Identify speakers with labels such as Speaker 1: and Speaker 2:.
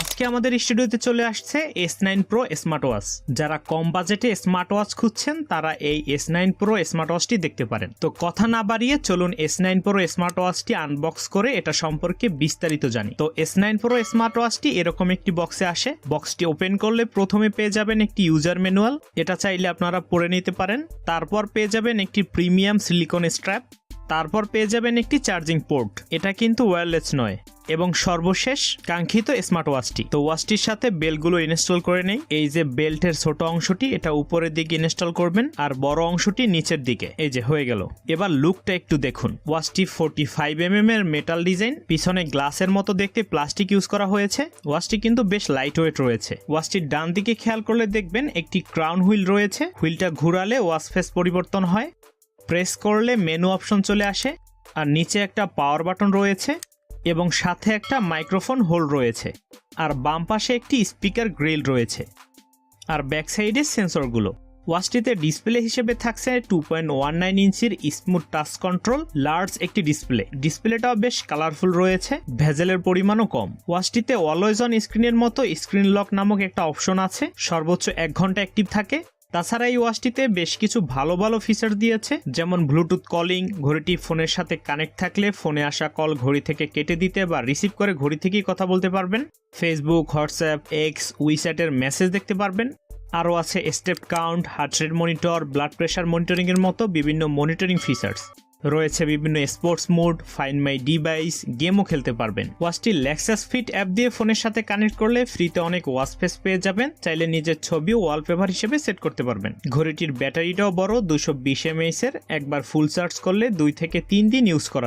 Speaker 1: আজকে আমাদের স্টুডিওতে চলে আসছে S nine pro smart watch যারা কম বাজেটে স্মার্ট ওয়াচ খুঁজছেন, তারা এই এস নাইন প্রো স্মার্ট ওয়াচটি দেখতে পারেন। তো কথা না বাড়িয়ে চলুন এস নাইন প্রো স্মার্ট ওয়াচটি আনবক্স করে এটা সম্পর্কে বিস্তারিত জানি। তো এস নাইন প্রো স্মার্ট ওয়াচটি এরকম একটি বক্সে আসে। বক্সটি ওপেন করলে প্রথমে পেয়ে যাবেন একটি ইউজার ম্যানুয়াল এটা চাইলে আপনারা পড়ে নিতে পারেন। তারপর পেয়ে যাবেন একটি প্রিমিয়াম সিলিকন স্ট্র্যাপ তারপর পেয়ে যাবেন একটি চার্জিং পোর্ট। এটা কিন্তু ওয়্যারলেস নয় এবং সর্বশেষ কাঙ্ক্ষিত স্মার্ট ওয়াচটি তো ওয়াচটির সাথে বেলগুলো ইনস্টল করে নেই। এই যে বেল্টের ছোট অংশটি, এটা উপরের দিকে ইনস্টল করবেন আর বড় অংশটি নিচের দিকে। এই যে, হয়ে গেল। এবার লুকটা একটু দেখুন। ওয়াচটি ফোর্টি ফাইভ এম এর মেটাল ডিজাইন পিছনে গ্লাসের মতো দেখতে প্লাস্টিক ইউজ করা হয়েছে। ওয়াচটি কিন্তু বেশ লাইট ওয়েট রয়েছে। ওয়াচটির ডান দিকে খেয়াল করলে দেখবেন একটি ক্রাউন হুইল রয়েছে। হুইলটা ঘুরালে ওয়াচ ফেস পরিবর্তন হয়। প্রেস করলে মেনু অপশন চলে আসে, আর নিচে একটা পাওয়ার বাটন রয়েছে এবং সাথে একটা মাইক্রোফোন হোল্ড রয়েছে, আর বাম পাশে একটি স্পিকার গ্রিল রয়েছে, আর ব্যাক সাইডে সেন্সরগুলো। ওয়াচটিতে ডিসপ্লে হিসেবে থাকছে টু পয়েন্ট ওয়ান নাইন ইঞ্চির স্মুথ টাচ কন্ট্রোল, লার্জ একটি ডিসপ্লে। ডিসপ্লেটাও বেশ কালারফুল রয়েছে, ভেজেলের পরিমাণও কম। ওয়াচটিতে অলওয়েজ অন স্ক্রিনের মতো স্ক্রিন লক নামক একটা অপশন আছে, সর্বোচ্চ এক ঘণ্টা অ্যাক্টিভ থাকে তাছাড়া এই ওয়াচটিতে বেশ কিছু ভালো ভালো ফিচার দিয়েছে, যেমন ব্লুটুথ কলিং ঘড়িটি ফোনের সাথে কানেক্ট থাকলে ফোনে আসা কল ঘড়ি থেকে কেটে দিতে বা রিসিভ করে ঘড়ি থেকেই কথা বলতে পারবেন। ফেসবুক হোয়াটসঅ্যাপ এক্স উইস্যাটের মেসেজ দেখতে পারবেন। আরও আছে step count heart rate monitor blood pressure মনিটরিংয়ের মতো বিভিন্ন মনিটরিং ফিচার্স রয়েছে বিভিন্ন sports mode find my device গেমও খেলতে পারবেন। ওয়াচটি লেক্সাস ফিট অ্যাপ দিয়ে ফোনের সাথে কানেক্ট করলে ফ্রিতে অনেক ওয়াচ ফেস পেয়ে যাবেন। চাইলে নিজের ছবি ও ওয়ালপেপার হিসেবে সেট করতে পারবেন। ঘড়িটির ব্যাটারিটাও বড়, দুশো বিশ এমএস এর। একবার ফুল চার্জ করলে দুই থেকে তিন দিন ইউজ করা